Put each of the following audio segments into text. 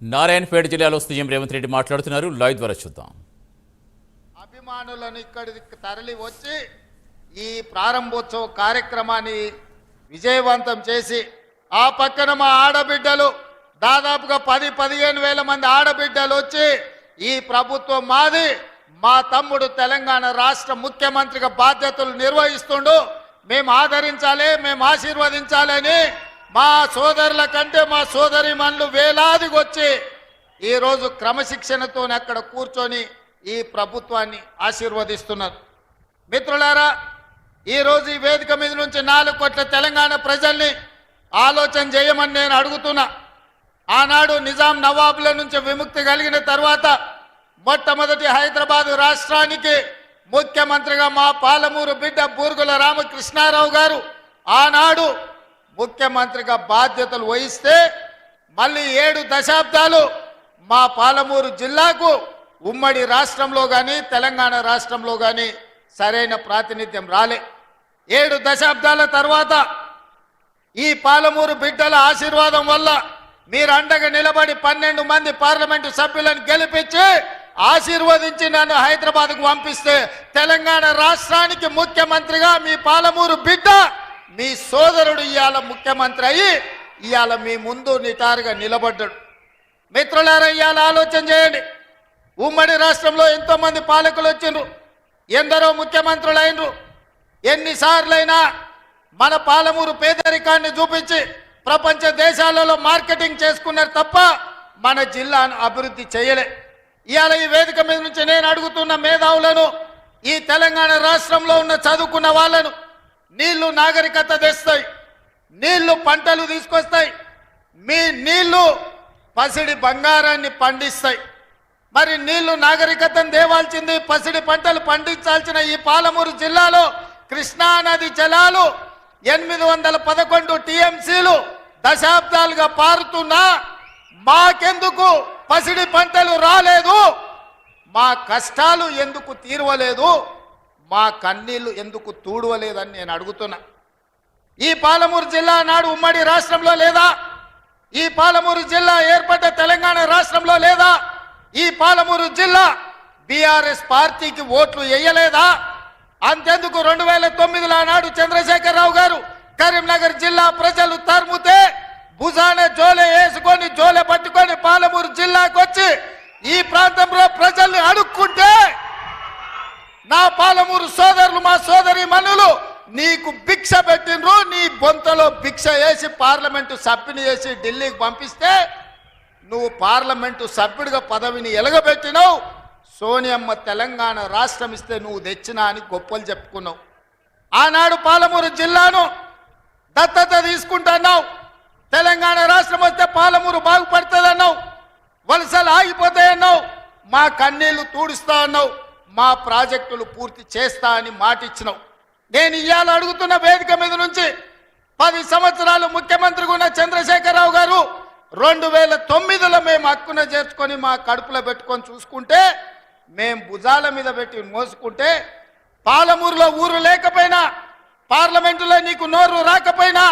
నారాయణపేట జిల్లాలో సీఎం రేవంత్ రెడ్డి మాట్లాడుతున్నారు. లైవ్ ద్వారా చూద్దాం. అభిమానులను ఇక్కడికి తరలి వచ్చి ఈ ప్రారంభోత్సవ కార్యక్రమాన్ని విజయవంతం చేసి ఆ పక్కన మా ఆడబిడ్డలు దాదాపుగా పది పదిహేను వేల మంది ఆడబిడ్డలు వచ్చి ఈ ప్రభుత్వం మాది మా తమ్ముడు తెలంగాణ రాష్ట్ర ముఖ్యమంత్రిగా బాధ్యతలు నిర్వహిస్తుండు. మేము ఆదరించాలి మేము ఆశీర్వదించాలని మా సోదరుల కంటే మా సోదరి మనులు వేలాదికి వచ్చి ఈరోజు క్రమశిక్షణతో అక్కడ కూర్చొని ఈ ప్రభుత్వాన్ని ఆశీర్వదిస్తున్నారు. మిత్రులారా ఈరోజు ఈ వేదిక మీద నుంచి నాలుగు కోట్ల తెలంగాణ ప్రజల్ని ఆలోచన చేయమని నేను అడుగుతున్నా. ఆనాడు నిజాం నవాబుల నుంచి విముక్తి కలిగిన తర్వాత మొట్టమొదటి హైదరాబాదు రాష్ట్రానికి ముఖ్యమంత్రిగా మా పాలమూరు బిడ్డ బూర్గుల రామకృష్ణారావు గారు ఆనాడు ముఖ్యమంత్రిగా బాధ్యతలు వహిస్తే మళ్ళీ ఏడు దశాబ్దాలు మా పాలమూరు జిల్లాకు ఉమ్మడి రాష్ట్రంలో కానీ తెలంగాణ రాష్ట్రంలో కానీ సరైన ప్రాతినిధ్యం రాలే. ఏడు దశాబ్దాల తర్వాత ఈ పాలమూరు బిడ్డల ఆశీర్వాదం వల్ల మీరు అండగా నిలబడి పన్నెండు మంది పార్లమెంటు సభ్యులను గెలిపించి ఆశీర్వదించి నన్ను హైదరాబాద్కు పంపిస్తే తెలంగాణ రాష్ట్రానికి ముఖ్యమంత్రిగా మీ పాలమూరు బిడ్డ మీ సోదరుడు ఇవాళ ముఖ్యమంత్రి అయ్యి ఇవాళ మీ ముందు నిటారుగా నిలబడ్డాడు. మిత్రులారా ఇవాళ ఆలోచన చేయండి. ఉమ్మడి రాష్ట్రంలో ఎంతోమంది పాలకులు వచ్చిండ్రు ఎందరో ముఖ్యమంత్రులు అయినరు. ఎన్నిసార్లైనా మన పాలమూరు పేదరికాన్ని చూపించి ప్రపంచ దేశాలలో మార్కెటింగ్ చేసుకున్నారు తప్ప మన జిల్లాను అభివృద్ధి చేయలే. ఇవాళ ఈ వేదిక మీద నుంచి నేను అడుగుతున్న మేధావులను ఈ తెలంగాణ రాష్ట్రంలో ఉన్న చదువుకున్న వాళ్ళను నీళ్ళు నాగరికత తెస్తాయి. నీళ్ళు పంటలు తీసుకొస్తాయి. మీ నీళ్ళు పసిడి బంగారాన్ని పండిస్తాయి. మరి నీళ్ళు నాగరికతను దేవాల్సింది పసిడి పంటలు పండించాల్సిన ఈ పాలమూరు జిల్లాలో కృష్ణా నది జలాలు ఎనిమిది వందల పదకొండు టీఎంసీలు దశాబ్దాలుగా పారుతున్నా మాకెందుకు పసిడి పంటలు రాలేదు? మా కష్టాలు ఎందుకు తీరవలేదు? మా కన్నీళ్ళు ఎందుకు తూడవలేదని నేను అడుగుతున్నా. ఈ పాలమూరు జిల్లా నాడు ఉమ్మడి రాష్ట్రంలో లేదా? ఈ పాలమూరు జిల్లా ఏర్పడ్డ తెలంగాణ రాష్ట్రంలో లేదా? ఈ పాలమూరు జిల్లా బీఆర్ఎస్ పార్టీకి ఓట్లు వేయలేదా? అంతెందుకు రెండు వేల తొమ్మిదిలో నాడు చంద్రశేఖరరావు గారు కరీంనగర్ జిల్లా ప్రజలు తరుముతే భుజాన జోలే వేసుకొని జోలె పట్టుకొని పాలమూరు జిల్లాకు వచ్చి ఈ ప్రాంతంలో ప్రజల్ని అడుక్కుంటే నా పాలమూరు సోదరులు మా సోదరి మనులు నీకు భిక్ష పెట్టినరు నీ బొంతలో భిక్ష వేసి పార్లమెంటు సభ్యుని చేసి ఢిల్లీకి పంపిస్తే నువ్వు పార్లమెంటు సభ్యుడిగా పదవిని ఎలగబెట్టినావు. సోనియమ్మ తెలంగాణ రాష్ట్రం ఇస్తే నువ్వు తెచ్చినా అని గొప్పలు చెప్పుకున్నావు. ఆనాడు పాలమూరు జిల్లాను దత్తత తీసుకుంటున్నావు. తెలంగాణ రాష్ట్రం వస్తే పాలమూరు బాగుపడుతుందన్నావు. వలసలు ఆగిపోతాయన్నావు. మా కన్నీళ్ళు తూడుస్తా అన్నావు మా ప్రాజెక్టులు పూర్తి చేస్తా అని మాటిచ్చినావు. నేను ఇవాళ అడుగుతున్న వేదిక మీద నుంచి పది సంవత్సరాలు ముఖ్యమంత్రిగా ఉన్న చంద్రశేఖరరావు గారు రెండు వేల తొమ్మిదిలో మేము హక్కున చేర్చుకొని మా కడుపులో పెట్టుకొని చూసుకుంటే మేము భుజాల మీద పెట్టి మోసుకుంటే పాలమూరులో ఊరు లేకపోయినా పార్లమెంటులో నీకు నోరు రాకపోయినా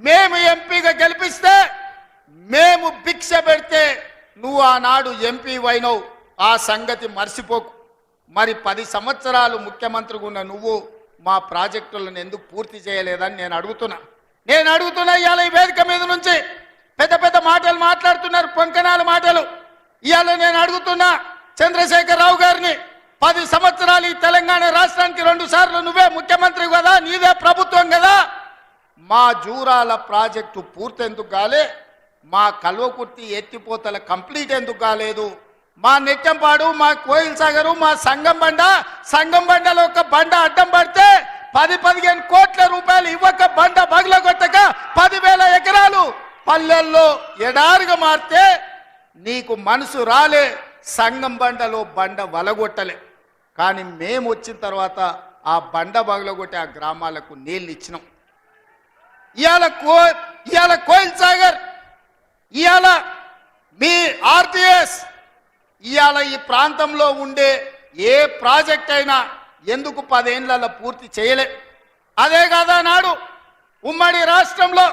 మేము ఎంపీగా గెలిపిస్తే మేము భిక్ష పెడితే నువ్వు ఆనాడు ఎంపీ వైనవు ఆ సంగతి మర్చిపోకు. మరి పది సంవత్సరాలు ముఖ్యమంత్రిగా ఉన్న నువ్వు మా ప్రాజెక్టులను ఎందుకు పూర్తి చేయలేదని నేను అడుగుతున్నా. నేను అడుగుతున్నా ఇవాళ ఈ వేదిక మీద నుంచి పెద్ద పెద్ద మాటలు మాట్లాడుతున్నారు పొంకనాల మాటలు. ఇవాళ నేను అడుగుతున్నా చంద్రశేఖరరావు గారిని పది సంవత్సరాలు ఈ తెలంగాణ రాష్ట్రానికి రెండు సార్లు నువ్వే ముఖ్యమంత్రి కదా నీదే ప్రభుత్వం కదా. మా జూరాల ప్రాజెక్టు పూర్తి ఎందుకు కాలే మా కల్వకుర్తి ఎత్తిపోతల కంప్లీట్ ఎందుకు కాలేదు? మా నెట్టంపాడు మా కోయిల్ సాగరు మా సంగం బండ సంగం బండలో ఒక బండ అడ్డం పడితే పది పదిహేను కోట్ల రూపాయలు ఇవ్వక బండ బగల కొట్టక పదివేల ఎకరాలు పల్లెల్లో ఎడారుగా మారితే నీకు మనసు రాలే సంగం బండలో బండ వలగొట్టలే. కానీ మేము వచ్చిన తర్వాత ఆ బండ బగలగొట్టి ఆ గ్రామాలకు నీళ్ళు ఇచ్చినాం. ఇవాళ కో ఇవాళ కోయిల్ సాగర్ ఇవాళ మీ ఆర్టీఎస్ ఇవాళ ఈ ప్రాంతంలో ఉండే ఏ ప్రాజెక్ట్ అయినా ఎందుకు పదేళ్ళలో పూర్తి చేయలే? అదే కాదా నాడు ఉమ్మడి రాష్ట్రంలో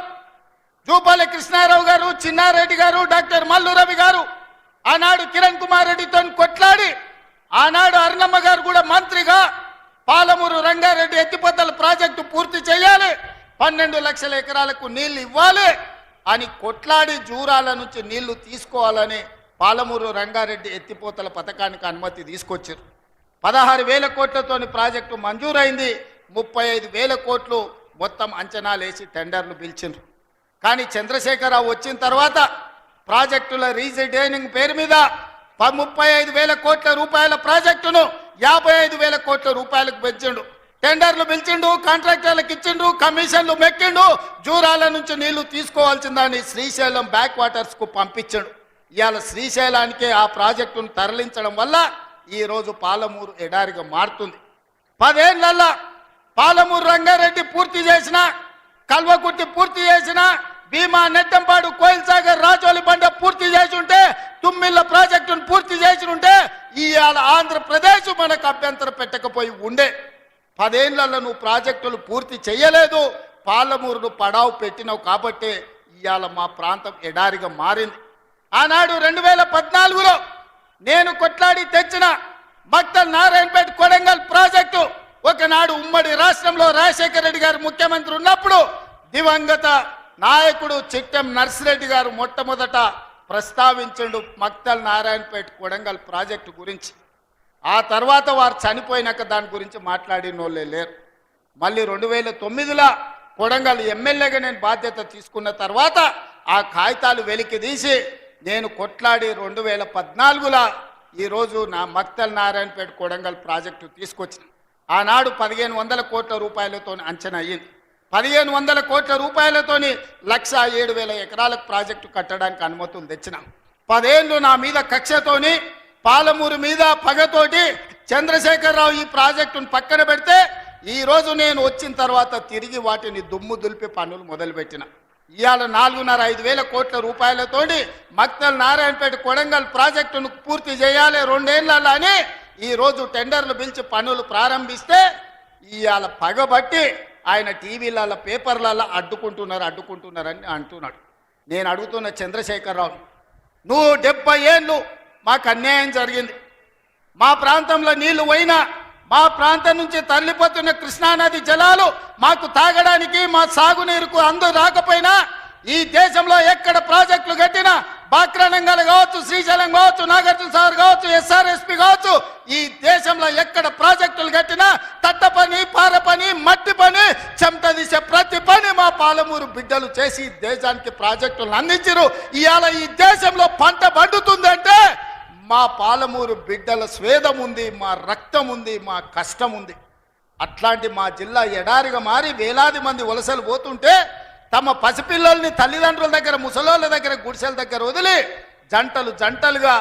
జూపల్లి కృష్ణారావు గారు చిన్నారెడ్డి గారు డాక్టర్ మల్లు రవి గారు ఆనాడు కిరణ్ కుమార్ రెడ్డితో కొట్లాడి ఆనాడు అరుణమ్మ గారు కూడా మంత్రిగా పాలమూరు రంగారెడ్డి ఎత్తిపోతల ప్రాజెక్టు పూర్తి చేయాలి. పన్నెండు లక్షల ఎకరాలకు నీళ్ళు ఇవ్వాలి అని కొట్లాడి జూరాల నుంచి నీళ్ళు తీసుకోవాలని పాలమూరు రంగారెడ్డి ఎత్తిపోతల పథకానికి అనుమతి తీసుకొచ్చారు. పదహారు వేల కోట్లతోని ప్రాజెక్టు మంజూరైంది. ముప్పై ఐదు వేల కోట్లు మొత్తం అంచనాలు వేసి టెండర్లు పిలిచిండ్రు. కానీ చంద్రశేఖరరావు వచ్చిన తర్వాత ప్రాజెక్టుల రీజైనింగ్ పేరు మీద ప- ముప్పై ఐదు వేల కోట్ల రూపాయల ప్రాజెక్టును యాభై ఐదు వేల కోట్ల రూపాయలకు పెంచిండు. టెండర్లు పిలిచిండు కాంట్రాక్టర్లకు ఇచ్చిండు కమిషన్లు మెక్కిండు జూరాల నుంచి నీళ్ళు తీసుకోవాల్సిందని శ్రీశైలం బ్యాక్ వాటర్స్కు పంపించాడు. ఇవాళ శ్రీశైలానికే ఆ ప్రాజెక్టును తరలించడం వల్ల ఈరోజు పాలమూరు ఎడారిగా మారుతుంది. పదేళ్ళలో పాలమూరు రంగారెడ్డి పూర్తి చేసిన కల్వకుర్తి పూర్తి చేసిన భీమా నెట్టంపాడు కోయిల్ సాగర్ రాజోలి బండ పూర్తి చేసి ఉంటే తుమ్మిళ్ళ ప్రాజెక్టును పూర్తి చేసి ఉంటే ఇవాళ ఆంధ్రప్రదేశ్ మనకు అభ్యంతరం పెట్టకపోయి ఉండే. పదేళ్ళలో నువ్వు ప్రాజెక్టులు పూర్తి చేయలేదు పాలమూరును పడావు పెట్టినావు కాబట్టే ఇవాళ మా ప్రాంతం ఎడారిగా మారింది. ఆనాడు రెండు వేల పద్నాలుగులో నేను కొట్లాడి తెచ్చిన మక్తల్ నారాయణపేట కొడంగల్ ప్రాజెక్టు ఒకనాడు ఉమ్మడి రాష్ట్రంలో రాజశేఖర రెడ్డి గారు ముఖ్యమంత్రి ఉన్నప్పుడు దివంగత నాయకుడు చిట్టెం నర్సిరెడ్డి గారు మొట్టమొదట ప్రస్తావించండు మక్తల్ నారాయణపేట కొడంగల్ ప్రాజెక్టు గురించి. ఆ తర్వాత వారు చనిపోయినాక దాని గురించి మాట్లాడిన వాళ్ళే లేరు. మళ్ళీ రెండు వేల తొమ్మిదిలో కొడంగల్ ఎమ్మెల్యేగా నేను బాధ్యత తీసుకున్న తర్వాత ఆ కాగితాలు వెలికి తీసి నేను కొట్లాడి రెండు వేల పద్నాలుగులో ఈరోజు నా మక్తల్ నారాయణపేట కొడంగల్ ప్రాజెక్టు తీసుకొచ్చిన. ఆనాడు పదిహేను వందల కోట్ల రూపాయలతో అంచనా అయ్యింది. పదిహేను వందల కోట్ల రూపాయలతోని లక్ష ఏడు వేల ఎకరాలకు ప్రాజెక్టు కట్టడానికి అనుమతులు తెచ్చినాం. పదేళ్ళు నా మీద కక్షతోని పాలమూరు మీద పగతోటి చంద్రశేఖరరావు ఈ ప్రాజెక్టును పక్కన పెడితే ఈరోజు నేను వచ్చిన తర్వాత తిరిగి వాటిని దుమ్ము దులిపి పనులు మొదలుపెట్టిన. ఇవాళ నాలుగున్నర ఐదు వేల కోట్ల రూపాయలతోటి మక్తల్ నారాయణపేట కొడంగల్ ప్రాజెక్టును పూర్తి చేయాలి రెండేళ్ళలో అని ఈరోజు టెండర్లు పిలిచి పనులు ప్రారంభిస్తే ఇవాళ పగబట్టి ఆయన టీవీలలో పేపర్లలో అడ్డుకుంటున్నారు అడ్డుకుంటున్నారని అంటున్నాడు. నేను అడుగుతున్న చంద్రశేఖరరావు నువ్వు డెబ్బై ఏళ్ళు మాకు అన్యాయం జరిగింది. మా ప్రాంతంలో నీళ్ళు పోయినా మా ప్రాంతం నుంచి తరలిపోతున్న కృష్ణానది జలాలు మాకు తాగడానికి మా సాగునీరుకు అందు రాకపోయినా ఈ దేశంలో ఎక్కడ ప్రాజెక్టులు కట్టినా బాక్రానంగల్ కావచ్చు శ్రీశైలం కావచ్చు నాగార్జున సాగర్ కావచ్చు ఎస్ఆర్ఎస్పి కావచ్చు ఈ దేశంలో ఎక్కడ ప్రాజెక్టులు కట్టినా తట్ట పని పార పని మట్టి పని చెమట తీసే ప్రతి పని మా పాలమూరు బిడ్డలు చేసి దేశానికి ప్రాజెక్టులను అందించరు ఇవాళ ఈ దేశంలో పంట పండుతుందంటే మా పాలమూరు బిడ్డల స్వేదం ఉంది మా రక్తం ఉంది మా కష్టం ఉంది అట్లాంటి మా జిల్లా ఎడారిగా మారి వేలాది మంది వలసలు పోతుంటే తమ పసిపిల్లల్ని తల్లిదండ్రుల దగ్గర ముసలోళ్ళ దగ్గర గుడిసెల దగ్గర వదిలి జంటలు జంటలుగా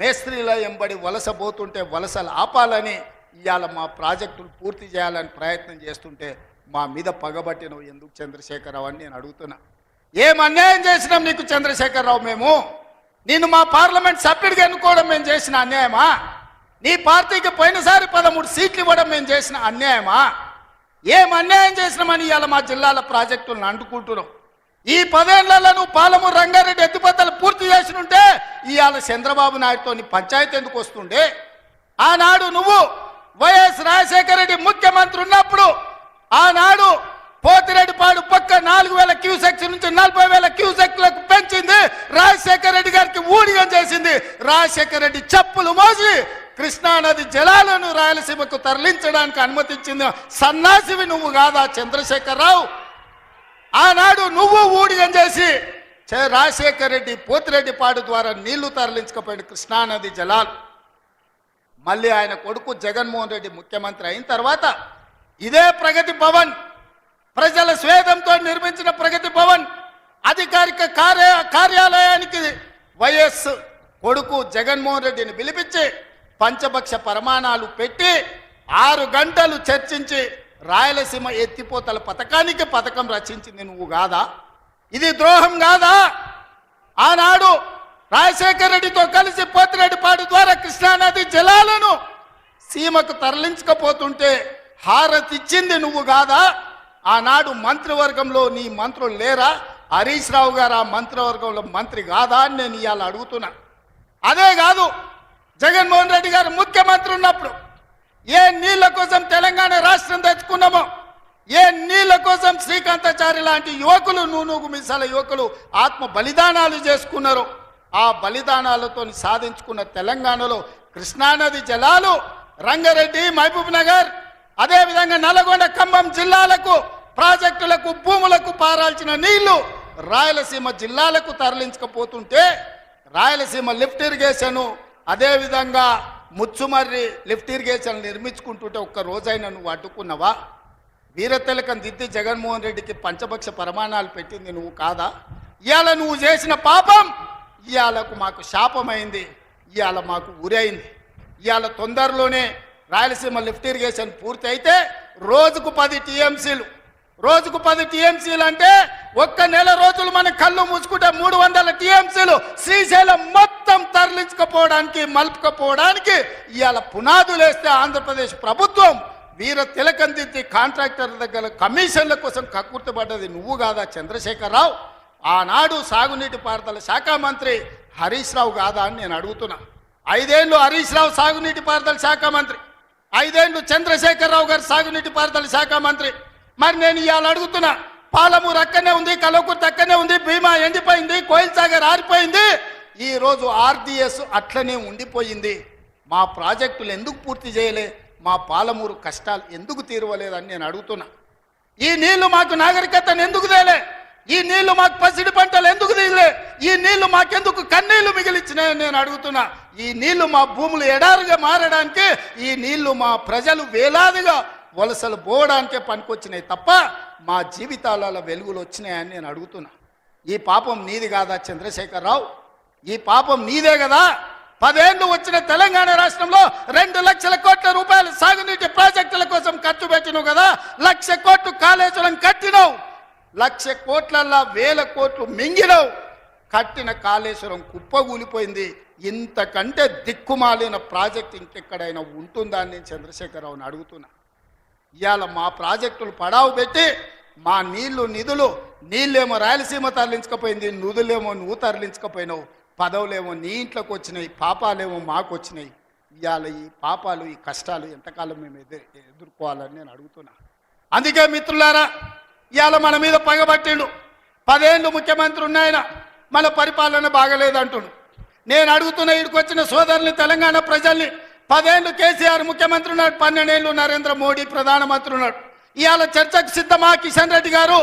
మేస్త్రీల ఎంబడి వలస పోతుంటే వలసలు ఆపాలని ఇవాళ మా ప్రాజెక్టులు పూర్తి చేయాలని ప్రయత్నం చేస్తుంటే మా మీద పగబట్టినవు ఎందుకు చంద్రశేఖరరావు అని నేను అడుగుతున్నా. ఏం అన్యాయం చేసినాం నీకు చంద్రశేఖరరావు మేము? నేను మా పార్లమెంట్ సభ్యుడిగా ఎన్నుకోవడం మేము చేసిన అన్యాయమా? నీ పార్టీకి పోయినసారి పదమూడు సీట్లు ఇవ్వడం మేము చేసిన అన్యాయమా? ఏం అన్యాయం చేసినామని ఇవాళ మా జిల్లాల ప్రాజెక్టులను అంటుకుంటున్నాం. ఈ పదేళ్ళలో నువ్వు పాలమూరు రంగారెడ్డి ఎత్తిపోతలు పూర్తి చేసినుంటే ఇవాళ చంద్రబాబు నాయుడుతో నీ పంచాయతీ ఎందుకు వస్తుండే? ఆనాడు నువ్వు వైఎస్ రాజశేఖర రెడ్డి ముఖ్యమంత్రి ఉన్నప్పుడు ఆనాడు పోతిరెడ్డిపాడు పక్క నాలుగు వేల క్యూసెక్స్ నుంచి నలభై వేల క్యూసెక్లకు పెంచింది రాజశేఖర రెడ్డి గారికి ఊడిగం చేసింది. రాజశేఖర రెడ్డి చెప్పులు మోసి కృష్ణానది జలాలను రాయలసీమకు తరలించడానికి అనుమతించింది సన్నాసివి నువ్వు కాదా చంద్రశేఖరరావు? ఆనాడు నువ్వు ఊడిగం చేసి రాజశేఖర రెడ్డి పోతిరెడ్డిపాడు ద్వారా నీళ్ళు తరలించకపోయిన కృష్ణానది జలాలు. మళ్ళీ ఆయన కొడుకు జగన్మోహన్ రెడ్డి ముఖ్యమంత్రి అయిన తర్వాత ఇదే ప్రగతి భవన్. ప్రజల స్వేదంతో నిర్మించిన ప్రగతి భవన్ అధికారిక కార్య కార్యాలయానికి వైఎస్ కొడుకు జగన్మోహన్ రెడ్డిని పిలిపించి పంచభక్ష ప్రమాణాలు పెట్టి ఆరు గంటలు చర్చించి రాయలసీమ ఎత్తిపోతల పథకానికి పథకం రచించింది నువ్వు కాదా? ఇది ద్రోహం కాదా? ఆనాడు రాజశేఖర రెడ్డితో కలిసి పోతిరెడ్డిపాడు ద్వారా కృష్ణానది జలాలను సీమకు తరలించకపోతుంటే హారతిచ్చింది నువ్వు కాదా? ఆనాడు మంత్రివర్గంలో నీ మంత్రులు లేరా? హరీష్ రావు గారు ఆ మంత్రివర్గంలో మంత్రి కాదా అని నేను ఇవాళ అడుగుతున్నా. అదే కాదు జగన్మోహన్ రెడ్డి గారు ముఖ్యమంత్రి ఉన్నప్పుడు ఏ నీళ్ళ కోసం తెలంగాణ రాష్ట్రం తెచ్చుకున్నామో ఏ నీళ్ళ కోసం శ్రీకాంతాచారి లాంటి యువకులు నూనూగు మిసాల యువకులు ఆత్మ బలిదానాలు చేసుకున్నారు. ఆ బలిదానాలతో సాధించుకున్న తెలంగాణలో కృష్ణానది జలాలు రంగారెడ్డి మహబూబ్ నగర్ అదేవిధంగా నల్గొండ ఖమ్మం జిల్లాలకు ప్రాజెక్టులకు భూములకు పారాల్సిన నీళ్ళు రాయలసీమ జిల్లాలకు తరలించకపోతుంటే రాయలసీమ లిఫ్ట్ ఇరిగేషన్ అదేవిధంగా ముచ్చుమర్రి లిఫ్ట్ ఇరిగేషన్ నిర్మించుకుంటుంటే ఒక్క రోజైనా నువ్వు అడ్డుకున్నావా? వీరతిలకం దిద్ది జగన్మోహన్ రెడ్డికి పంచపక్ష ప్రమాణాలు పెట్టింది నువ్వు కాదా? ఇవాళ నువ్వు చేసిన పాపం ఇవాళకు మాకు శాపమైంది ఇవాళ మాకు ఉరైంది ఇవాళ తొందరలోనే రాయలసీమ లిఫ్ట్ ఇరిగేషన్ పూర్తి అయితే రోజుకు పది టీఎంసీలు. రోజుకు పది టీఎంసీలు అంటే ఒక్క నెల రోజులు మన కళ్ళు మూసుకుంటే మూడు వందల టీఎంసీలు శ్రీశైలం మొత్తం తరలించకపోవడానికి మలుపుకపోవడానికి ఇవాళ పునాదులు వేస్తే ఆంధ్రప్రదేశ్ ప్రభుత్వం వీర తిలకం దిద్ది కాంట్రాక్టర్ దగ్గర కమిషన్ల కోసం కక్కుర్తిపడ్డది నువ్వు కాదా చంద్రశేఖరరావు? ఆనాడు సాగునీటి పారుదల శాఖ మంత్రి హరీష్ రావు కాదా అని నేను అడుగుతున్నా. ఐదేళ్ళు హరీష్ రావు సాగునీటి పారుదల శాఖ మంత్రి. ఐదేళ్ళు చంద్రశేఖరరావు గారు సాగునీటి పారుదల శాఖ మంత్రి. మరి నేను ఇవాళ అడుగుతున్నా పాలమూరు అక్కనే ఉంది కలవకుర్తి అక్కనే ఉంది భీమా ఎండిపోయింది కోయిల్ సాగర్ ఆరిపోయింది. ఈ రోజు ఆర్డిఎస్ అట్లనే ఉండిపోయింది. మా ప్రాజెక్టులు ఎందుకు పూర్తి చేయలే? మా పాలమూరు కష్టాలు ఎందుకు తీరవలేదని నేను అడుగుతున్నా. ఈ నీళ్ళు మాకు నాగరికతను ఎందుకు తేలే? ఈ నీళ్ళు మాకు పసిడి పంటలు ఎందుకు దిగలే ఈ నీళ్ళు మాకెందుకు కన్నీళ్ళు మిగిలిచ్చినాయని నేను అడుగుతున్నా. ఈ నీళ్ళు మా భూములు ఎడారుగా మారడానికి ఈ నీళ్ళు మా ప్రజలు వేలాదిగా వలసలు పోవడానికే పనికొచ్చినాయి తప్ప మా జీవితాలలో వెలుగులు వచ్చినాయని నేను అడుగుతున్నా. ఈ పాపం నీది కాదా చంద్రశేఖరరావు? ఈ పాపం నీదే కదా? పదేళ్ళు వచ్చిన తెలంగాణ రాష్ట్రంలో రెండు లక్షల కోట్ల రూపాయలు సాగునీటి ప్రాజెక్టుల కోసం ఖర్చు పెట్టినావు కదా? లక్ష కోట్లు కాళేశ్వరం కట్టినావు. లక్ష కోట్లల్లా వేల కోట్లు మింగినావు. కట్టిన కాళేశ్వరం కుప్పగూలిపోయింది ఇంతకంటే దిక్కుమాలిన ప్రాజెక్ట్ ఇంకెక్కడైనా ఉంటుందా అని నేను చంద్రశేఖరరావుని అడుగుతున్నా. ఇవాళ మా ప్రాజెక్టులు పడావు పెట్టి మా నీళ్ళు నిధులు నీళ్ళేమో రాయలసీమ తరలించకపోయింది నుదులేమో నువ్వు తరలించకపోయినావు పదవులేమో నీ ఇంట్లోకి వచ్చినాయి పాపాలేమో మాకు వచ్చినాయి. ఇవాళ ఈ పాపాలు ఈ కష్టాలు ఎంతకాలం మేము ఎదురు ఎదుర్కోవాలని నేను అడుగుతున్నా. అందుకే మిత్రులారా ఇవాళ మన మీద పగబట్టిండు. పదేళ్ళు ముఖ్యమంత్రి ఉన్నాయన మన పరిపాలన బాగలేదంటుడు. నేను అడుగుతున్న ఇక్కడికి వచ్చిన సోదరుని తెలంగాణ ప్రజల్ని పదేళ్ళు కేసీఆర్ ముఖ్యమంత్రి ఉన్నాడు పన్నెండేళ్ళు నరేంద్ర మోడీ ప్రధానమంత్రి ఉన్నాడు. ఇవాళ చర్చకు సిద్ధమా కిషన్ రెడ్డి గారు?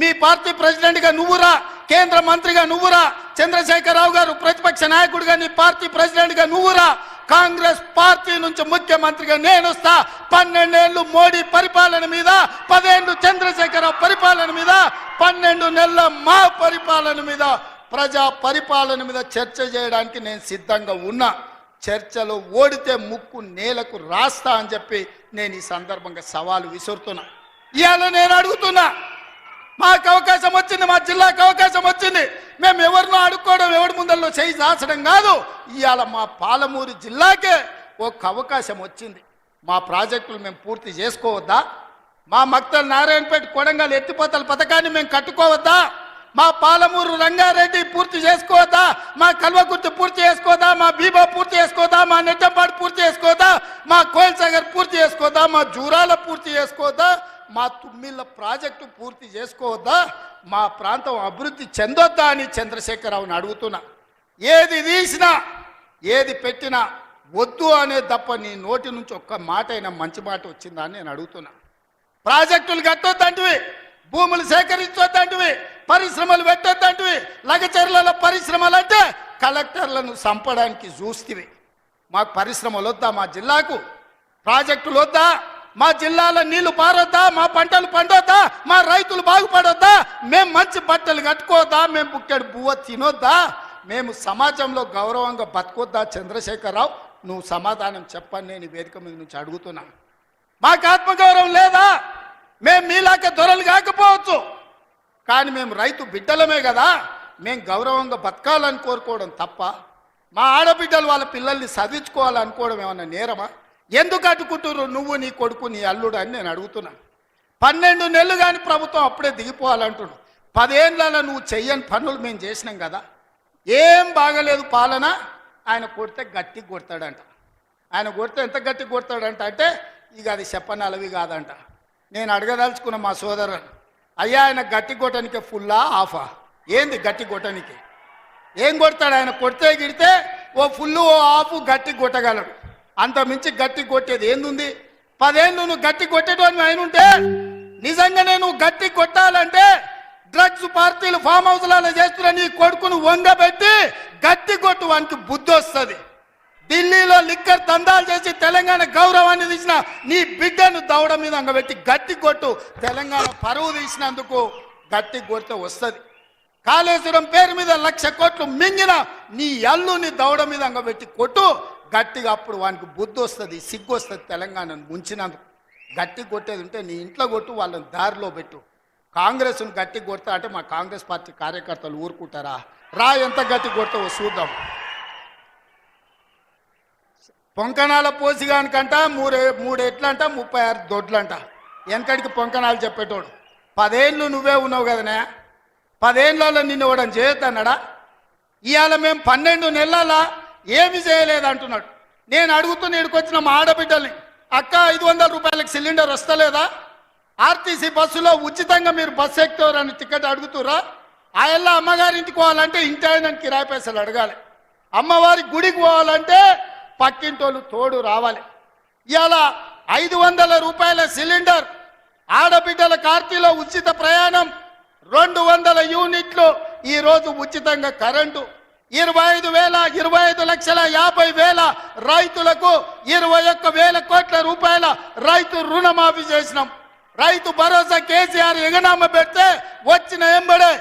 మీ పార్టీ ప్రెసిడెంట్గా నువ్వురా కేంద్ర మంత్రిగా నువ్వురా చంద్రశేఖరరావు గారు ప్రతిపక్ష నాయకుడిగా నీ పార్టీ ప్రెసిడెంట్గా నువ్వురా కాంగ్రెస్ పార్టీ నుంచి ముఖ్యమంత్రిగా నేను వస్తా. పన్నెండేళ్ళు మోడీ పరిపాలన మీద పదేండు చంద్రశేఖర పరిపాలన మీద పన్నెండు నెలల మా పరిపాలన మీద ప్రజా పరిపాలన మీద చర్చ చేయడానికి నేను సిద్ధంగా ఉన్నా. చర్చలో ఓడితే ముక్కు నేలకు రాస్తా అని చెప్పి నేను ఈ సందర్భంగా సవాలు విసురుతున్నా. ఇవాళ నేను అడుగుతున్నా మాకు అవకాశం వచ్చింది మా జిల్లాకు అవకాశం వచ్చింది. మేము ఎవరినో అడుక్కోవడం ఎవరి ముందల్లో చేయి దాచడం కాదు. ఇవాళ మా పాలమూరు జిల్లాకే ఒక అవకాశం వచ్చింది. మా ప్రాజెక్టులు మేము పూర్తి చేసుకోవద్దా? మా మక్తల్ నారాయణపేట కొడంగల్ ఎత్తిపోతల పథకాన్ని మేము కట్టుకోవద్దా? మా పాలమూరు రంగారెడ్డి పూర్తి చేసుకోదా మా కల్వకుర్తి పూర్తి చేసుకోదా మా బీబా పూర్తి చేసుకోదా మా నెట్టంపాడు పూర్తి చేసుకోదా మా కోయిల్ సాగర్ పూర్తి చేసుకోదా మా జూరాల పూర్తి చేసుకోదా మా తుమ్మిళ్ళ ప్రాజెక్టు పూర్తి చేసుకోవద్దా మా ప్రాంతం అభివృద్ధి చెందొద్దా అని చంద్రశేఖరరావుని అడుగుతున్నా. ఏది తీసినా ఏది పెట్టినా వద్దు అనే తప్ప నీ నోటి నుంచి ఒక్క మాట అయినా మంచి మాట వచ్చిందా అని నేను అడుగుతున్నా. ప్రాజెక్టులు కట్టొద్దంటివి భూములు సేకరించొద్దంటివి పరిశ్రమలు పెట్టద్దంటివి. లగచర్లలో పరిశ్రమలు అంటే కలెక్టర్లను చంపడానికి చూస్తివి. మాకు పరిశ్రమలు వద్దా మా జిల్లాకు? ప్రాజెక్టులు వద్దా మా జిల్లాలో నీళ్ళు పారొద్దా? మా పంటలు పండొద్దా? మా రైతులు బాగుపడొద్దా? మేము మంచి బట్టలు కట్టుకోవద్దా? మేము బుక్కెడు బువ్వ తినొద్దా? మేము సమాజంలో గౌరవంగా బతకొద్దా చంద్రశేఖరరావు? నువ్వు సమాధానం చెప్పని నేను వేదిక మీద నుంచి అడుగుతున్నా. మాకు ఆత్మ లేదా మేము మీలాగా దొరలు కాకపోవచ్చు కానీ మేము రైతు బిడ్డలమే కదా మేము గౌరవంగా బతకాలని కోరుకోవడం తప్ప మా ఆడబిడ్డలు వాళ్ళ పిల్లల్ని చదివించుకోవాలనుకోవడం ఏమన్నా నేరమా? ఎందుకు అడ్డుకుంటున్నారు నువ్వు నీ కొడుకు నీ అల్లుడు అని నేను అడుగుతున్నాను పన్నెండు నెలలు కానీ ప్రభుత్వం అప్పుడే దిగిపోవాలంటున్నావు పదేళ్ళలో నువ్వు చెయ్యని పనులు మేము చేసినాం కదా. ఏం బాగలేదు పాలన ఆయన కొడితే గట్టి కొడతాడంట. ఆయన కొడితే ఎంత గట్టి కొడతాడంట అంటే ఇక అది చెప్పనలవి కాదంట. నేను అడగదలుచుకున్న మా సోదరుని అయ్యా ఆయన గట్టి కొట్టడానికి ఫుల్లా ఆఫా ఏంది గట్టి కొట్టడానికి ఏం కొడతాడు ఆయన? కొడితే గిడితే ఓ ఫుల్ ఓ ఆఫ్ గట్టి కొట్టగలడు అంత మించి గట్టి కొట్టేది ఏందుంది? పదేళ్ళు నువ్వు గట్టి కొట్టేటోని ఆయన ఉంటే నిజంగానే నువ్వు గట్టి కొట్టాలంటే డ్రగ్స్ పార్టీలు ఫామ్ హౌస్లలో చేస్తున్న నీ కొడుకును వంగబెట్టి గట్టి కొట్టు వానికి బుద్ధి వస్తుంది. ఢిల్లీలో లిక్కర్ దందాలు చేసి తెలంగాణ గౌరవాన్ని తీసిన నీ బిడ్డను దవడ మీద అంగబెట్టి గట్టి కొట్టు తెలంగాణ పరువు తీసినందుకు గట్టి కొడితే వస్తుంది. కాళేశ్వరం పేరు మీద లక్ష కోట్లు మింగిన నీ అల్లుని దవడ మీద అంగబెట్టి కొట్టు గట్టిగా అప్పుడు వానికి బుద్ధి వస్తుంది సిగ్గు వస్తుంది తెలంగాణను ముంచినందుకు. గట్టి కొట్టేది ఉంటే నీ ఇంట్లో కొట్టు వాళ్ళని దారిలో పెట్టు. కాంగ్రెస్ను గట్టి కొడతా అంటే మా కాంగ్రెస్ పార్టీ కార్యకర్తలు ఊరుకుంటారా? రా ఎంత గట్టి కొడతావో చూద్దాం. పొంకణాల పోసిగానికంట మూడే మూడు ఎట్లంట ముప్పై ఆరు దొడ్లంట. వెనకడికి పొంకణాలు చెప్పేటోడు. పదేళ్ళు నువ్వే ఉన్నావు కదనే? పదేళ్ళలో నిన్ను ఇవ్వడం చేయొద్దన్నాడా? ఇవాళ మేము పన్నెండు నెలల ఏమి చేయలేదు అంటున్నాడు నేను అడుగుతున్న ఇక్కడికొచ్చిన మా ఆడబిడ్డల్ని అక్క ఐదు వందల రూపాయలకు సిలిండర్ వస్తలేదా? ఆర్టీసీ బస్సులో ఉచితంగా మీరు బస్సు ఎక్కుతారని టికెట్ అడుగుతురా? ఆ ఎల్ల అమ్మగారింటికి పోవాలంటే ఇంటి ఆయన కిరాయి పైసలు అడగాలి. అమ్మవారి గుడికి పోవాలంటే పక్కింటోళ్ళు తోడు రావాలి. ఇలా ఐదు వందల రూపాయల సిలిండర్ ఆడబిడ్డల కార్తీలో ఉచిత ప్రయాణం రెండు వందల యూనిట్లు ఈరోజు ఉచితంగా కరెంటు ఇరవై ఐదు వేల ఇరవై ఐదు లక్షల యాభై వేల రైతులకు ఇరవై ఒక్క వేల కోట్ల రూపాయల రైతు రుణమాఫీ చేసినాం. రైతు భరోసా కేసీఆర్ ఎగనామ పెడితే వచ్చిన ఎంబడే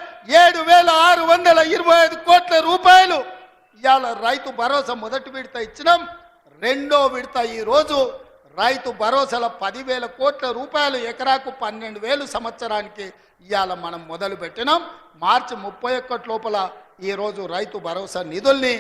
ఏడు వేల ఆరు వందల ఇరవై ఐదు కోట్ల రూపాయలు ఇవాళ రైతు భరోసా మొదటి విడత ఇచ్చినాం. రెండో విడత ఈరోజు రైతు భరోసాల పదివేల కోట్ల రూపాయలు ఎకరాకు పన్నెండు వేలు సంవత్సరానికి ఇవాళ మనం మొదలు పెట్టినాం. మార్చి ముప్పై ఒక్కటి లోపల ఈరోజు రైతు భరోసా నిధుల్ని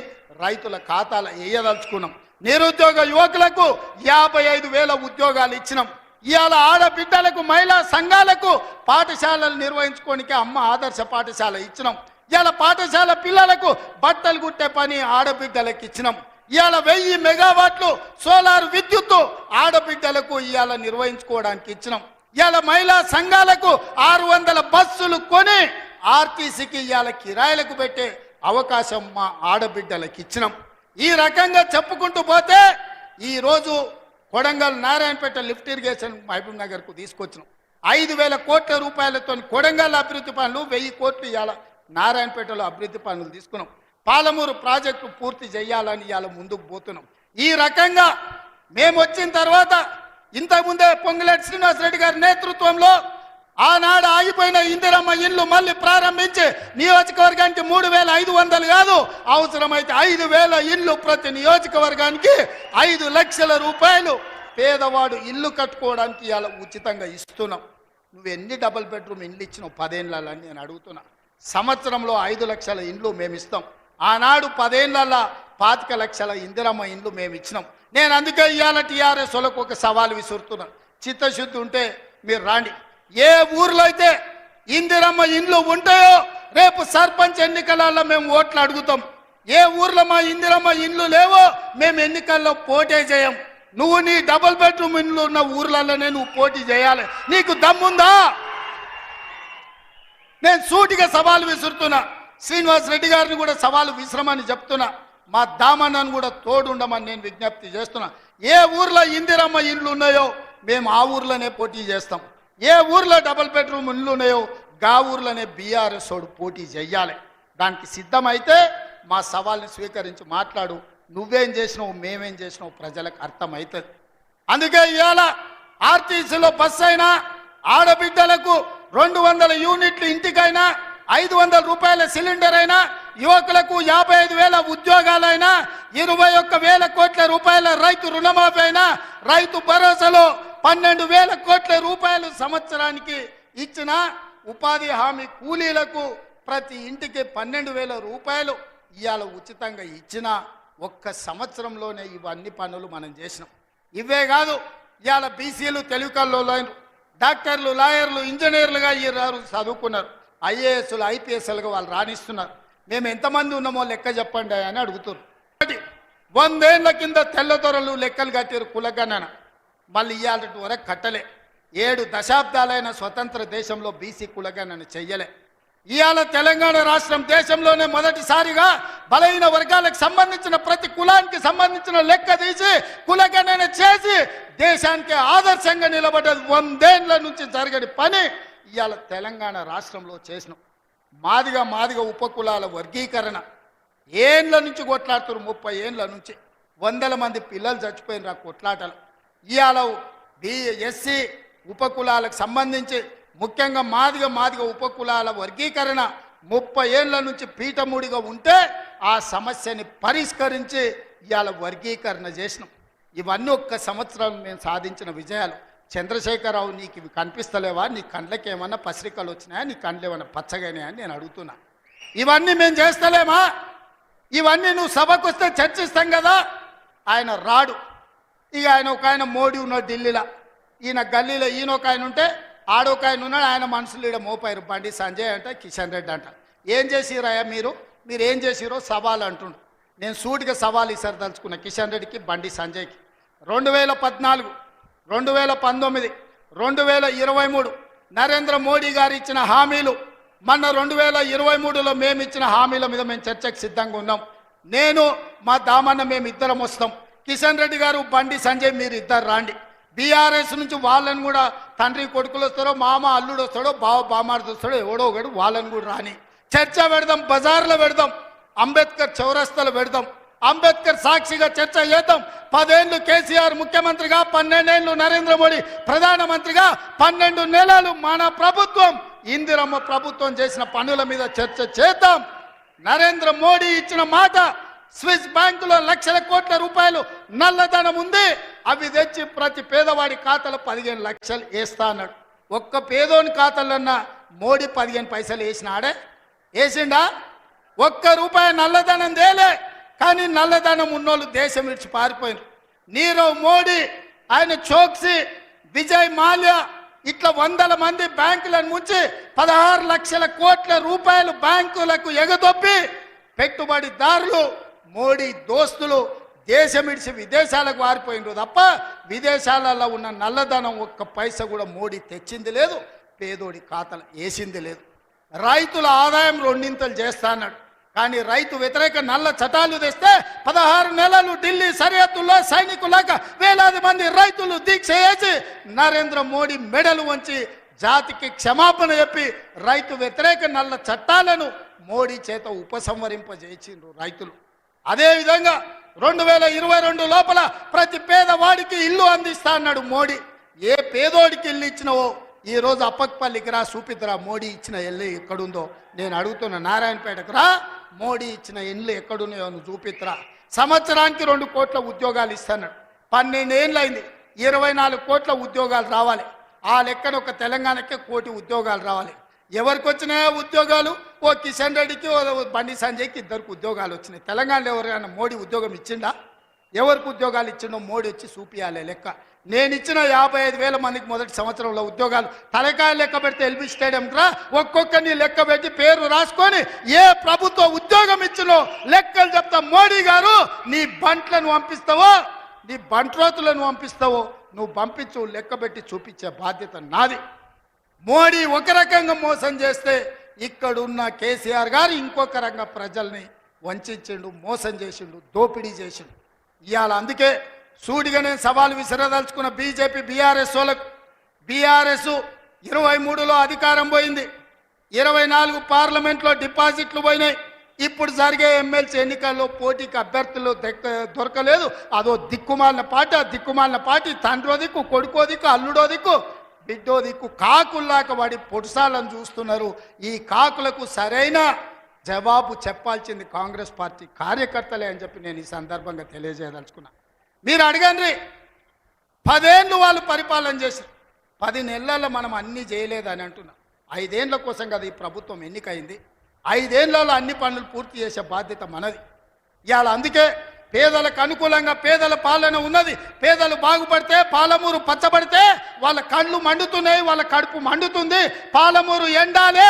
రైతుల ఖాతాలు వేయదలుచుకున్నాం. నిరుద్యోగ యువకులకు యాభై ఐదు వేల ఉద్యోగాలు ఇచ్చినాం. ఇవాళ ఆడబిడ్డలకు మహిళా సంఘాలకు పాఠశాలలు నిర్వహించుకోనికి అమ్మ ఆదర్శ పాఠశాల ఇచ్చినాం. ఇవాళ పాఠశాల పిల్లలకు బట్టలు కుట్టే పని ఆడబిడ్డలకు ఇచ్చినాం. ఇవాళ వెయ్యి మెగావాట్లు సోలార్ విద్యుత్తు ఆడబిడ్డలకు ఇవాళ నిర్వహించుకోవడానికి ఇచ్చినాం. ఇవాళ మహిళా సంఘాలకు ఆరు వందల బస్సులు కొని ఆర్టీసీకి ఇవాళ కిరాయిలకు పెట్టే అవకాశం మా ఆడబిడ్డలకు ఇచ్చినాం. ఈ రకంగా చెప్పుకుంటూ పోతే ఈరోజు కొడంగల్ నారాయణపేట లిఫ్ట్ ఇరిగేషన్ మహబూబ్ నగర్కు తీసుకొచ్చినాం. ఐదు వేల కోట్ల రూపాయలతో కొడంగల్ అభివృద్ధి పనులు వెయ్యి కోట్లు ఇవాళ నారాయణపేటలో అభివృద్ధి పనులు తీసుకున్నాం. పాలమూరు ప్రాజెక్టు పూర్తి చేయాలని ఇవాళ ముందుకు పోతున్నాం. ఈ రకంగా మేము వచ్చిన తర్వాత ఇంతకుముందే పొంగులేటి శ్రీనివాసరెడ్డి గారి నేతృత్వంలో ఆనాడు ఆగిపోయిన ఇందిరమ్మ ఇల్లు మళ్ళీ ప్రారంభించి నియోజకవర్గానికి మూడు వేల ఐదు వందలు కాదు అవసరమైతే ఐదు వేల ఇల్లు ప్రతి నియోజకవర్గానికి ఐదు లక్షల రూపాయలు పేదవాడు ఇల్లు కట్టుకోవడానికి ఇలా ఉచితంగా ఇస్తున్నాం. నువ్వు ఎన్ని డబుల్ బెడ్రూమ్ ఇల్లు ఇచ్చినావు పదేళ్ళని నేను అడుగుతున్నా. సంవత్సరంలో ఐదు లక్షల ఇండ్లు మేము ఇస్తాం ఆనాడు పదేళ్ళలో పాతిక లక్షల ఇందిరమ్మ ఇండ్లు మేము ఇచ్చినాం నేను అందుకే ఇవాళ టీఆర్ఎస్ వాళ్ళకు ఒక సవాల్ విసురుతున్నాను చిత్తశుద్ధి ఉంటే మీరు రాండి. ఏ ఊర్లో అయితే ఇందిరమ్మ ఇండ్లు ఉంటాయో రేపు సర్పంచ్ ఎన్నికలలో మేము ఓట్లు అడుగుతాం. ఏ ఊర్లో మా ఇందిరమ్మ ఇండ్లు లేవో మేము ఎన్నికల్లో పోటీ చేయం. నువ్వు నీ డబుల్ బెడ్రూమ్ ఇండ్లు ఉన్న ఊర్లలోనే నువ్వు పోటీ చేయాలి. నీకు దమ్ముందా? నేను సూటిగా సవాలు విసురుతున్నా. శ్రీనివాస్ రెడ్డి గారిని కూడా సవాలు విసిరమని చెప్తున్నా. మా దామన్నను కూడా తోడుండమని నేను విజ్ఞప్తి చేస్తున్నా. ఏ ఊర్లో ఇందిరమ్మ ఇండ్లు ఉన్నాయో మేము ఆ ఊర్లోనే పోటీ చేస్తాం. ఏ ఊర్లో డబుల్ బెడ్రూమ్ ఇండ్లు ఉన్నాయో గా ఊర్లోనే బీఆర్ఎస్ వాడు పోటీ చెయ్యాలి దానికి సిద్ధమైతే మా సవాల్ని స్వీకరించి మాట్లాడు. నువ్వేం చేసినావు మేమేం చేసినావు ప్రజలకు అర్థమవుతుంది అందుకే ఇవాళ ఆర్టీసీలో బస్ అయినా ఆడబిడ్డలకు రెండు వందల యూనిట్లు ఇంటికైనా ఐదు వందల రూపాయల సిలిండర్ అయినా యువకులకు యాభై ఐదు వేల ఉద్యోగాలైనా ఇరవై ఒక్క వేల కోట్ల రూపాయల రైతు రుణమాఫీ అయినా రైతు భరోసాలో పన్నెండు వేల కోట్ల రూపాయలు సంవత్సరానికి ఇచ్చిన ఉపాధి హామీ కూలీలకు ప్రతి ఇంటికి పన్నెండు వేల రూపాయలు ఇవాళ ఉచితంగా ఇచ్చిన ఒక్క సంవత్సరంలోనే ఇవన్నీ పనులు మనం చేసినాం. ఇవే కాదు ఇవాళ బీసీలు తెలుగుకల్లో డాక్టర్లు లాయర్లు ఇంజనీర్లుగా ఈ రారు చదువుకున్నారు. ఐఏఎస్లు ఐపీఎస్లుగా వాళ్ళు రాణిస్తున్నారు. మేము ఎంతమంది ఉన్నామో లెక్క చెప్పండి అని అడుగుతున్నారు. వందేళ్ళ కింద తెల్లదొరలు లెక్కలు కట్టారు కులగణన. మళ్ళీ ఇవాళ వరకు కట్టలే. ఏడు దశాబ్దాలైన స్వతంత్ర దేశంలో బీసీ కులగణన చెయ్యలే. ఇవాళ తెలంగాణ రాష్ట్రం దేశంలోనే మొదటిసారిగా బలహీన వర్గాలకు సంబంధించిన ప్రతి కులానికి సంబంధించిన లెక్క తీసి కులగణన చేసి దేశానికి ఆదర్శంగా నిలబడ్డది వందేళ్ళ నుంచి జరగని పని ఇవాళ తెలంగాణ రాష్ట్రంలో చేసినాం. మాదిగా మాదిగా ఉపకులాల వర్గీకరణ. ఏండ్ల నుంచి కొట్లాడుతున్నారు ముప్పై ఏండ్ల నుంచి. వందల మంది పిల్లలు చచ్చిపోయినారు ఆ కొట్లాటలు. ఇవాళ బి ఎస్సీ ఉపకులాలకు సంబంధించి ముఖ్యంగా మాదిగ మాదిగ ఉపకులాల వర్గీకరణ ముప్పై ఏళ్ళ నుంచి పీఠముడిగా ఉంటే ఆ సమస్యని పరిష్కరించి ఇవాళ వర్గీకరణ చేసినాం. ఇవన్నీ ఒక్క సంవత్సరం మేము సాధించిన విజయాలు. చంద్రశేఖరరావు నీకు ఇవి కనిపిస్తలేవా? నీ కండ్లకి ఏమన్నా పసిరికలు వచ్చినాయా? నీ కండ్లు ఏమన్నా పచ్చగానే అని నేను అడుగుతున్నా. ఇవన్నీ మేము చేస్తలేమా? ఇవన్నీ నువ్వు సభకు వస్తే చర్చిస్తాం కదా? ఆయన రాడు. ఇక ఆయన ఒక ఆయన మోడీ ఉన్నాడు ఢిల్లీలో. ఈయన గల్లీలో ఈయన ఒక ఆయన ఉంటే ఆడొక ఆయన ఉన్నాడు ఆయన మనుషులు ఈడ మోపారు బండి సంజయ్ అంట కిషన్ రెడ్డి అంట. ఏం చేసిరాయా మీరు? మీరు ఏం చేసిరో సవాల్ అంటుండు. నేను సూటిగా సవాల్ ఇసారి తలుచుకున్న కిషన్ రెడ్డికి బండి సంజయ్కి. రెండు వేల పద్నాలుగు రెండు వేల పంతొమ్మిది రెండు వేల ఇరవై మూడు నరేంద్ర మోడీ గారు ఇచ్చిన హామీలు మొన్న రెండు వేల ఇరవై మూడులో మేము ఇచ్చిన హామీల మీద మేము చర్చకు సిద్ధంగా ఉన్నాం. నేను మా దామన్న మేము ఇద్దరం వస్తాం. కిషన్ రెడ్డి గారు బండి సంజయ్ మీరు ఇద్దరు రాండి. బీఆర్ఎస్ నుంచి వాళ్ళని కూడా తండ్రి కొడుకులు వస్తారో మామ అల్లుడు వస్తాడో బావ బామార్ది వస్తాడో ఎవడో ఒకడు వాళ్ళని కూడా రాని. చర్చ పెడదాం బజార్లో పెడదాం అంబేద్కర్ చౌరస్తాలో పెడదాం అంబేద్కర్ సాక్షిగా చర్చ చేద్దాం. పదేళ్ళు కేసీఆర్ ముఖ్యమంత్రిగా పన్నెండేళ్ళు నరేంద్ర మోడీ ప్రధానమంత్రిగా పన్నెండు నెలలు మన ప్రభుత్వం ఇందిరమ్మ ప్రభుత్వం చేసిన పనుల మీద చర్చ చేద్దాం. నరేంద్ర మోడీ ఇచ్చిన మాట స్విస్ బ్యాంకులో లక్షల కోట్ల రూపాయలు నల్లధనం ఉంది. అవి తెచ్చి ప్రతి పేదవాడి ఖాతాలో పదిహేను లక్షలు వేస్తా అన్నాడు. ఒక్క పేదోని ఖాతాలన్నా మోడీ పదిహేను పైసలు వేసినాడే? వేసిండా? ఒక్క రూపాయి నల్లధనం తేలే కానీ నల్లధనం ఉన్నోళ్ళు దేశం విడిచి పారిపోయారు నీరవ్ మోడీ ఆయన చోక్సీ విజయ్ మాల్యా ఇట్లా వందల మంది బ్యాంకులను ముంచి పదహారు లక్షల కోట్ల రూపాయలు బ్యాంకులకు ఎగదొప్పి పెట్టుబడిదారులు మోడీ దోస్తులు దేశం విడిచి విదేశాలకు వారిపోయినరు తప్ప విదేశాలలో ఉన్న నల్లధనం ఒక్క పైస కూడా మోడీ తెచ్చింది లేదు పేదోడి ఖాతలు వేసింది లేదు. రైతుల ఆదాయం రెండింతలు చేస్తాన్నాడు కానీ రైతు వ్యతిరేక నల్ల చట్టాలు తెస్తే పదహారు నెలలు ఢిల్లీ సరిహద్దుల్లో సైనికులాగా వేలాది మంది రైతులు దీక్ష చేసి నరేంద్ర మోడీ మెడలు వంచి జాతికి క్షమాపణ చెప్పి రైతు వ్యతిరేక నల్ల చట్టాలను మోడీ చేత ఉపసంహరింపజేసిండ్రు రైతులు. అదేవిధంగా రెండు వేల ఇరవై రెండు లోపల ప్రతి పేదవాడికి ఇల్లు అందిస్తా అన్నాడు మోడీ. ఏ పేదోడికి ఇల్లు ఇచ్చినవో ఈరోజు అప్పక్పల్లికి రా చూపిద్దురా. మోడీ ఇచ్చిన ఇల్లు ఎక్కడుందో. నేను అడుగుతున్న నారాయణపేటకు రా మోడీ ఇచ్చిన ఇల్లు ఎక్కడున్నాయో నువ్వు చూపిద్దురా. సంవత్సరానికి రెండు కోట్ల ఉద్యోగాలు ఇస్తున్నాడు పన్నెండేళ్ళు అయింది ఇరవై నాలుగు కోట్ల ఉద్యోగాలు రావాలి. ఆ లెక్కన ఒక తెలంగాణకే కోటి ఉద్యోగాలు రావాలి. ఎవరికి వచ్చినాయా ఉద్యోగాలు ఓ కిషన్ రెడ్డికి ఓ బండి సంజయ్కి ఇద్దరికి ఉద్యోగాలు వచ్చినాయి. తెలంగాణలో ఎవరైనా మోడీ ఉద్యోగం ఇచ్చిండా? ఎవరికి ఉద్యోగాలు ఇచ్చిండో మోడీ వచ్చి చూపియాలి లెక్క. నేను ఇచ్చిన యాభై ఐదు వేల మందికి మొదటి సంవత్సరంలో ఉద్యోగాలు. తలకాయ లెక్క పెడితే ఎల్బీ స్టేడియం రా ఒక్కొక్కరిని లెక్క పెట్టి పేరు రాసుకొని ఏ ప్రభుత్వ ఉద్యోగం ఇచ్చినో లెక్కలు చెప్తా మోడీ గారు. నీ బంట్లను పంపిస్తావో నీ బంట్రోతులను పంపిస్తావో నువ్వు పంపించు లెక్క పెట్టి చూపించే బాధ్యత నాది. మోడీ ఒక రకంగా మోసం చేస్తే ఇక్కడున్న కేసీఆర్ గారు ఇంకొక రకంగా ప్రజల్ని వంచించిండు మోసం చేసిండు దోపిడీ చేసిండు. ఇవాళ అందుకే సూడిగా నేను సవాల్ విసిరదలుచుకున్న బీజేపీ బీఆర్ఎస్ వాళ్ళకు. బీఆర్ఎస్ ఇరవై మూడులో అధికారం పోయింది. ఇరవై నాలుగు పార్లమెంట్లో డిపాజిట్లు పోయినాయి. ఇప్పుడు జరిగే ఎమ్మెల్సీ ఎన్నికల్లో పోటీకి అభ్యర్థులు దక్క దొరకలేదు. అదో దిక్కుమాలిన పార్టీ ఆ దిక్కుమాలిన పార్టీ తండ్రో దిక్కు కొడుకో దిక్కు అల్లుడో దిక్కు. బిడ్డో దిక్కు కాకుల్లాక వాడి పొడుసాలను చూస్తున్నారు. ఈ కాకులకు సరైన జవాబు చెప్పాల్సింది కాంగ్రెస్ పార్టీ కార్యకర్తలే అని చెప్పి నేను ఈ సందర్భంగా తెలియజేయదలుచుకున్నా. మీరు అడగండి పదేళ్ళు వాళ్ళు పరిపాలన చేశారు. పది నెలల్లో మనం అన్నీ చేయలేదని అంటున్నాం. ఐదేళ్ళ కోసం కదా ఈ ప్రభుత్వం ఎన్నికైంది. ఐదేళ్ళలో అన్ని పనులు పూర్తి చేసే బాధ్యత మనది. ఇవాళ అందుకే పేదలకు అనుకూలంగా పేదల పాలన ఉన్నది. పేదలు బాగుపడితే పాలమూరు పచ్చబడితే వాళ్ళ కళ్ళు మండుతున్నాయి వాళ్ళ కడుపు మండుతుంది. పాలమూరు ఎండాలే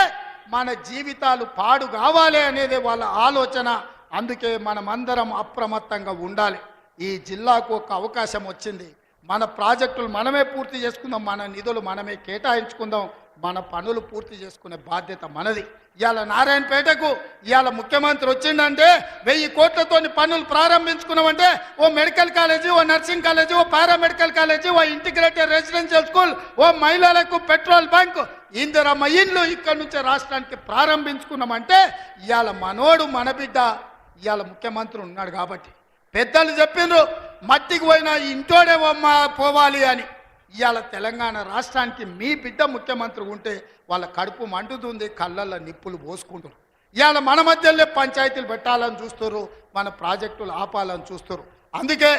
మన జీవితాలు పాడు కావాలి అనేది వాళ్ళ ఆలోచన. అందుకే మనమందరం అప్రమత్తంగా ఉండాలి. ఈ జిల్లాకు ఒక అవకాశం వచ్చింది. మన ప్రాజెక్టులు మనమే పూర్తి చేసుకుందాం మన నిధులు మనమే కేటాయించుకుందాం. మన పనులు పూర్తి చేసుకునే బాధ్యత మనది. ఇవాళ నారాయణపేటకు ఇవాళ ముఖ్యమంత్రి వచ్చిందంటే వెయ్యి కోట్లతోని పనులు ప్రారంభించుకున్నామంటే ఓ మెడికల్ కాలేజీ ఓ నర్సింగ్ కాలేజీ ఓ పారామెడికల్ కాలేజీ ఓ ఇంటిగ్రేటెడ్ రెసిడెన్షియల్ స్కూల్ ఓ మహిళలకు పెట్రోల్ బంక్. ఇందిరమ్మ ఇండ్లు ఇక్కడి నుంచే రాష్ట్రానికి ప్రారంభించుకున్నామంటే ఇవాళ మనోడు మన బిడ్డ ఇవాళ ముఖ్యమంత్రి ఉన్నాడు కాబట్టి. పెద్దలు చెప్పిండ్రు మట్టికి పోయినా ఇంటోడే పోవాలి అని. ఇవాళ తెలంగాణ రాష్ట్రానికి మీ బిడ్డ ముఖ్యమంత్రి ఉంటే వాళ్ళ కడుపు మండుతుంది కళ్ళల్లో నిప్పులు పోసుకుంటారు. ఇవాళ మన మధ్యలో పంచాయతీలు పెట్టాలని చూస్తారు మన ప్రాజెక్టులు ఆపాలని చూస్తారు. అందుకే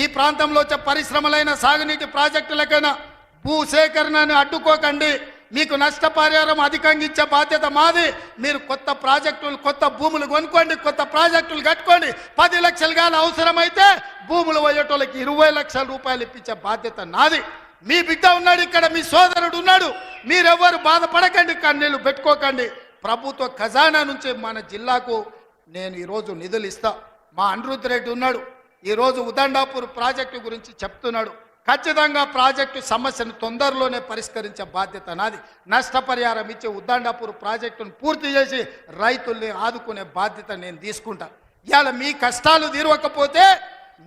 ఈ ప్రాంతంలో వచ్చే పరిశ్రమలైన సాగునీటి ప్రాజెక్టులకైనా భూ సేకరణను అడ్డుకోకండి. మీకు నష్టపరిహారం అధికంగా ఇచ్చే బాధ్యత మాది. మీరు కొత్త ప్రాజెక్టులు కొత్త భూములు కొనుక్కోండి కొత్త ప్రాజెక్టులు కట్టుకోండి. పది లక్షలు కానీ అవసరమైతే భూములు పోయేటోళ్ళకి ఇరవై లక్షల రూపాయలు ఇప్పించే బాధ్యత నాది. మీ బిడ్డ ఉన్నాడు ఇక్కడ మీ సోదరుడు ఉన్నాడు. మీరెవ్వరు బాధపడకండి కన్నీళ్ళు పెట్టుకోకండి. ప్రభుత్వ ఖజానా నుంచి మన జిల్లాకు నేను ఈరోజు నిధులు ఇస్తా. మా అనిరుద్ రెడ్డి ఉన్నాడు. ఈరోజు ఉదండాపూర్ ప్రాజెక్టు గురించి చెప్తున్నాడు. ఖచ్చితంగా ప్రాజెక్టు సమస్యను తొందరలోనే పరిష్కరించే బాధ్యత నాది. నష్టపరిహారం ఇచ్చి ఉద్దండాపూర్ ప్రాజెక్టును పూర్తి చేసి రైతుల్ని ఆదుకునే బాధ్యత నేను తీసుకుంటాను ఇవాళ మీ కష్టాలు తీరవకపోతే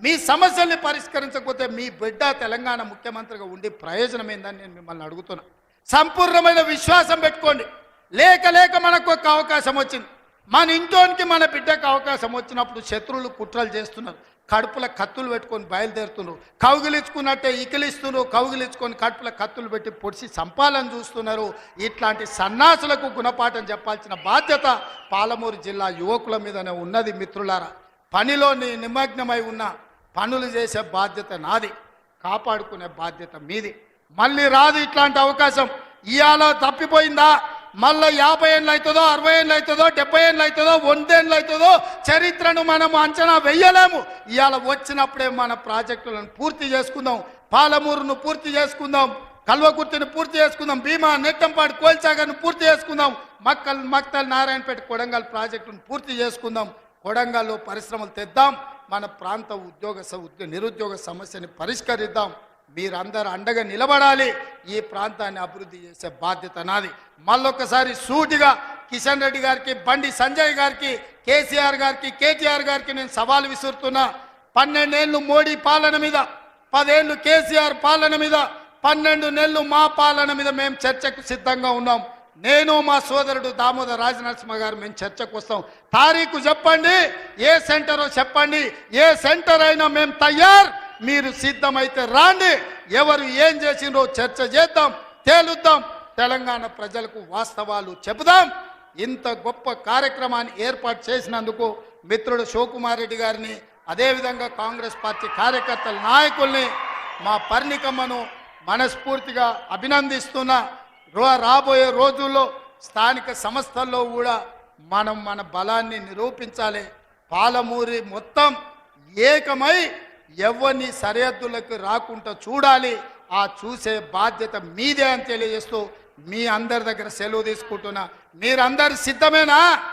మీ సమస్యల్ని పరిష్కరించకపోతే మీ బిడ్డ తెలంగాణ ముఖ్యమంత్రిగా ఉండి ప్రయోజనం ఏందని నేను మిమ్మల్ని అడుగుతున్నా. సంపూర్ణమైన విశ్వాసం పెట్టుకోండి. లేక లేక మనకు ఒక అవకాశం వచ్చింది. మన ఇంట్లోనికి మన బిడ్డకు అవకాశం వచ్చినప్పుడు శత్రువులు కుట్రలు చేస్తున్నారు. కడుపుల కత్తులు పెట్టుకొని బయలుదేరుతున్నారు. కౌగిలించుకున్నట్టే ఇకిలిస్తున్నారు. కౌగిలించుకొని కడుపుల కత్తులు పెట్టి పొడిచి సంపాలని చూస్తున్నారు. ఇట్లాంటి సన్నాసులకు గుణపాఠం చెప్పాల్సిన బాధ్యత పాలమూరు జిల్లా యువకుల మీదనే ఉన్నది మిత్రులారా. పనిలో నిమగ్నమై ఉన్న పనులు చేసే బాధ్యత నాది కాపాడుకునే బాధ్యత మీది. మళ్ళీ రాదు ఇట్లాంటి అవకాశం. ఇవాళ తప్పిపోయిందా? మళ్ళీ యాభై ఏళ్ళు అవుతుందో అరవై ఏళ్ళు అవుతుందో డెబ్బై ఏళ్ళు అవుతుందో వందేళ్ళు అవుతుందో చరిత్రను మనం అంచనా వెయ్యలేము ఇవాళ వచ్చినప్పుడే మన ప్రాజెక్టులను పూర్తి చేసుకుందాం. పాలమూరును పూర్తి చేసుకుందాం. కల్వకుర్తిని పూర్తి చేసుకుందాం. భీమా నెట్టంపాడు కోల్చాగర్ను పూర్తి చేసుకుందాం. మక్కల్ మక్తల్ నారాయణపేట కొడంగల్ ప్రాజెక్టును పూర్తి చేసుకుందాం. కొడంగల్లో పరిశ్రమలు తెద్దాం మన ప్రాంత ఉద్యోగ స- నిరుద్యోగ సమస్యని పరిష్కరిద్దాం. మీరందరూ అండగా నిలబడాలి. ఈ ప్రాంతాన్ని అభివృద్ధి చేసే బాధ్యత నాది. మళ్ళొకసారి సూటిగా కిషన్ రెడ్డి గారికి బండి సంజయ్ గారికి కేసీఆర్ గారికి కేటీఆర్ గారికి నేను సవాల్ విసురుతున్నా. పన్నెండేళ్ళు మోడీ పాలన మీద పదేళ్ళు కేసీఆర్ పాలన మీద పన్నెండు నెలలు మా పాలన మీద మేము చర్చకు సిద్ధంగా ఉన్నాం. నేను మా సోదరుడు దామోదర్ రాజనరసింహ గారు మేము చర్చకు వస్తాం. తారీఖు చెప్పండి ఏ సెంటరో చెప్పండి ఏ సెంటర్ అయినా మేము తయారు. మీరు సిద్ధమైతే రాండి. ఎవరు ఏం చేసిండ్రో చర్చ చేద్దాం తేలుద్దాం. తెలంగాణ ప్రజలకు వాస్తవాలు చెబుదాం. ఇంత గొప్ప కార్యక్రమాన్ని ఏర్పాటు చేసినందుకు మిత్రుడు శివకుమార్ రెడ్డి గారిని అదేవిధంగా కాంగ్రెస్ పార్టీ కార్యకర్తల నాయకుల్ని మా పర్ణికమ్మను మనస్ఫూర్తిగా అభినందిస్తున్నా. రాబోయే రోజుల్లో స్థానిక సంస్థల్లో కూడా మనం మన బలాన్ని నిరూపించాలి. పాలమూరి మొత్తం ఏకమై ఎవరిని సరిహద్దులకు రాకుండా చూడాలి. ఆ చూసే బాధ్యత మీదే అని తెలియజేస్తూ మీ అందరి దగ్గర సెలవు తీసుకుంటున్నా. మీరందరు సిద్ధమేనా?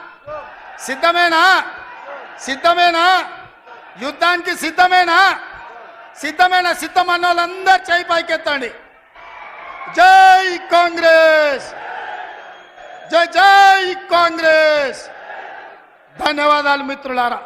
సిద్ధమేనా? సిద్ధమేనా? యుద్ధానికి సిద్ధమేనా? సిద్ధమేనా? సిద్ధమన్న వాళ్ళందరూ చేయి పైకెత్తండి. జై కాంగ్రెస్! జై జై కాంగ్రెస్! ధన్యవాదాలు మిత్రులారా.